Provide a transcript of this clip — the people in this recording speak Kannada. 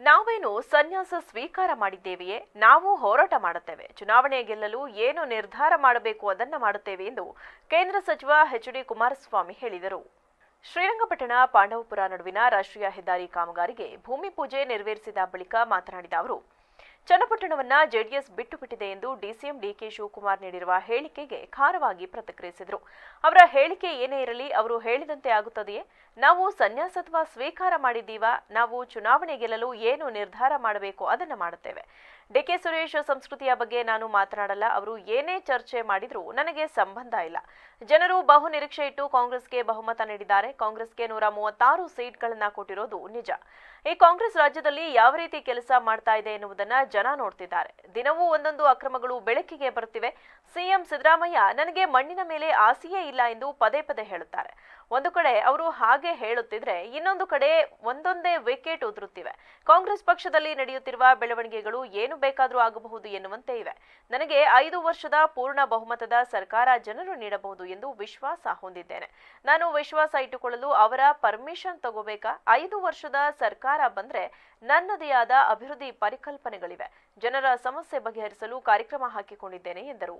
ನಾವೇನು ಸನ್ಯಾಸ ಸ್ವೀಕಾರ ಮಾಡಿದ್ದೇವೆಯೇ? ನಾವು ಹೋರಾಟ ಮಾಡುತ್ತೇವೆ. ಚುನಾವಣೆ ಗೆಲ್ಲಲು ಏನು ನಿರ್ಧಾರ ಮಾಡಬೇಕು ಅದನ್ನ ಮಾಡುತ್ತೇವೆ ಎಂದು ಕೇಂದ್ರ ಸಚಿವ ಎಚ್ ಡಿ ಕುಮಾರಸ್ವಾಮಿ ಹೇಳಿದರು. ಶ್ರೀರಂಗಪಟ್ಟಣ, ಪಾಂಡವಪುರ ನಡುವಿನ ರಾಷ್ಟ್ರೀಯ ಹೆದ್ದಾರಿ ಕಾಮಗಾರಿಗೆ ಭೂಮಿ ಪೂಜೆ ನೆರವೇರಿಸಿದ ಬಳಿಕ ಮಾತನಾಡಿದ ಅವರು ಚನ್ನಪಟ್ಟಣವನ್ನ ಜೆಡಿಎಸ್ ಬಿಟ್ಟು ಬಿಟ್ಟಿದೆ ಎಂದು ಡಿಸಿಎಂ ಡಿಕೆ ಶಿವಕುಮಾರ್ ನೀಡಿರುವ ಹೇಳಿಕೆಗೆ ಖಾರವಾಗಿ ಪ್ರತಿಕ್ರಿಯಿಸಿದರು. ಅವರ ಹೇಳಿಕೆ ಏನೇ ಇರಲಿ ಅವರು ಹೇಳಿದಂತೆ ಆಗುತ್ತದೆಯೇ? ನಾವು ಸನ್ಯಾಸತ್ವ ಸ್ವೀಕಾರ ಮಾಡಿದ್ದೀವಾ? ನಾವು ಚುನಾವಣೆ ಗೆಲ್ಲಲು ಏನು ನಿರ್ಧಾರ ಮಾಡಬೇಕು ಅದನ್ನು ಮಾಡುತ್ತೇವೆ. ಡಿಕೆ ಸುರೇಶ್ ಸಂಸ್ಕೃತಿಯ ಬಗ್ಗೆ ನಾನು ಮಾತನಾಡಲ್ಲ. ಅವರು ಏನೇ ಚರ್ಚೆ ಮಾಡಿದ್ರು ನನಗೆ ಸಂಬಂಧ ಇಲ್ಲ. ಜನರು ಬಹು ನಿರೀಕ್ಷೆ ಇಟ್ಟು ಕಾಂಗ್ರೆಸ್ಗೆ ಬಹುಮತ ನೀಡಿದ್ದಾರೆ. ಕಾಂಗ್ರೆಸ್ಗೆ ನೂರ ಮೂವತ್ತಾರು ಸೀಟ್ಗಳನ್ನ ಕೊಟ್ಟಿರೋದು ನಿಜ. ಈ ಕಾಂಗ್ರೆಸ್ ರಾಜ್ಯದಲ್ಲಿ ಯಾವ ರೀತಿ ಕೆಲಸ ಮಾಡ್ತಾ ಇದೆ ಎನ್ನುವುದನ್ನ ಜನ ನೋಡ್ತಿದ್ದಾರೆ ದಿನವೂ ಒಂದೊಂದು ಅಕ್ರಮಗಳು ಬೆಳಕಿಗೆ ಬರುತ್ತಿವೆ. ಸಿಎಂ ಸಿದ್ದರಾಮಯ್ಯ, ನನಗೆ ಮಣ್ಣಿನ ಮೇಲೆ ಆಸೆಯೇ ಇಲ್ಲ ಎಂದು ಪದೇ ಪದೇ ಹೇಳುತ್ತಾರೆ. ಒಂದು ಕಡೆ ಅವರು ಹಾಗೆ ಹೇಳುತ್ತಿದ್ರೆ, ಇನ್ನೊಂದು ಕಡೆ ಒಂದೊಂದೇ ವಿಕೆಟ್ ಉದುರುತ್ತಿವೆ. ಕಾಂಗ್ರೆಸ್ ಪಕ್ಷದಲ್ಲಿ ನಡೆಯುತ್ತಿರುವ ಬೆಳವಣಿಗೆಗಳು ಏನು ಬೇಕಾದರೂ ಆಗಬಹುದು ಎನ್ನುವಂತೆ ಇವೆ. ನನಗೆ ಐದು ವರ್ಷದ ಪೂರ್ಣ ಬಹುಮತದ ಸರ್ಕಾರ ಜನರು ನೀಡಬಹುದು ಎಂದು ವಿಶ್ವಾಸ ಹೊಂದಿದ್ದೇನೆ. ನಾನು ವಿಶ್ವಾಸ ಇಟ್ಟುಕೊಳ್ಳಲು ಅವರ ಪರ್ಮಿಷನ್ ತಗೋಬೇಕಾ? ಐದು ವರ್ಷದ ಸರ್ಕಾರ ಬಂದ್ರೆ ನನ್ನದೇ ಆದ ಅಭಿವೃದ್ಧಿ ಪರಿಕಲ್ಪನೆಗಳಿವೆ. ಜನರ ಸಮಸ್ಯೆ ಬಗೆಹರಿಸಲು ಕಾರ್ಯಕ್ರಮ ಹಾಕಿಕೊಂಡಿದ್ದೇನೆ ಎಂದರು.